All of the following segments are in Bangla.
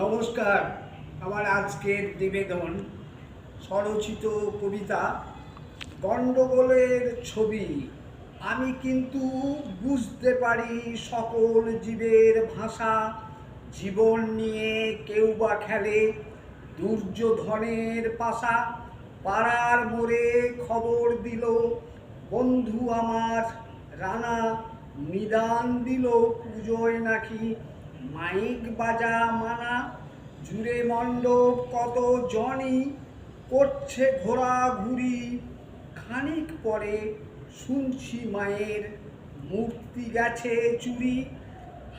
নমস্কার। আমার আজকের নিবেদন স্বরচিত কবিতা গণ্ডগোলের ছবি। আমি কিন্তু বুঝতে পারি সকল জীবের ভাষা। জীবন নিয়ে কেউ বা খেলে দুর্যোধনের পাশা। পাড়ার মোড়ে খবর দিল, বন্ধু আমার রানা। নিদান দিল পুজোয় নাকি মাইক বাজা মানা, জুড়ে মণ্ডপ কত জনই করছে ঘোরাঘুরি খানিক পরে শুনছি মায়ের মূর্তি গেছে চুরি।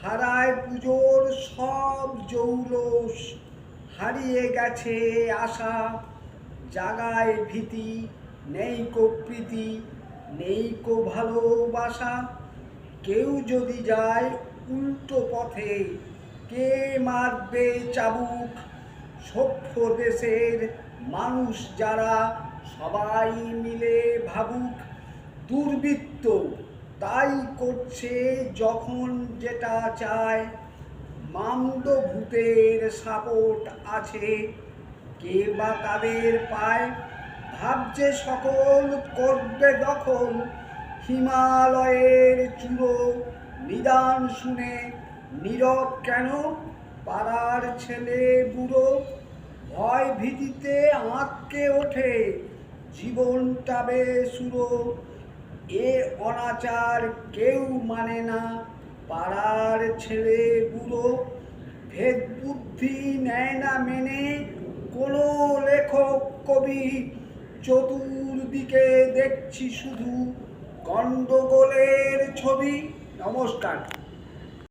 হারায় পুজোর সব জৌলস, হারিয়ে গেছে আশা। জাগায় ভীতি, নেই কো প্রীতি, নেই কো ভালোবাসা। কেউ যদি যায় উল্টো পথে কে মারবে চাবুক? সভ্য দেশের মানুষ যারা সবাই মিলে ভাবুক, দুর্বৃত্ত তাই করছে যখন যেটা চায়। মামদ ভূতের সাপোর্ট আছে, কে বা তাদের পায়? ভাবছে সকল, করবে দখল হিমালয়ের চূড়ো নিদান শুনে নীরব কেন? পাড়ার ছেলে বুড়ো, ভয় ভীতিতে আঁককে ওঠে জীবনটা বেসুরো এ অনাচার কেউ মানে না, পাড়ার ছেলে বুড়ো। ভেদ বুদ্ধি নেয় না মেনে, কোনো লেখক, কবি চতুর্দিকে দেখছি শুধু গণ্ডগোলের ছবি। নমস্কার।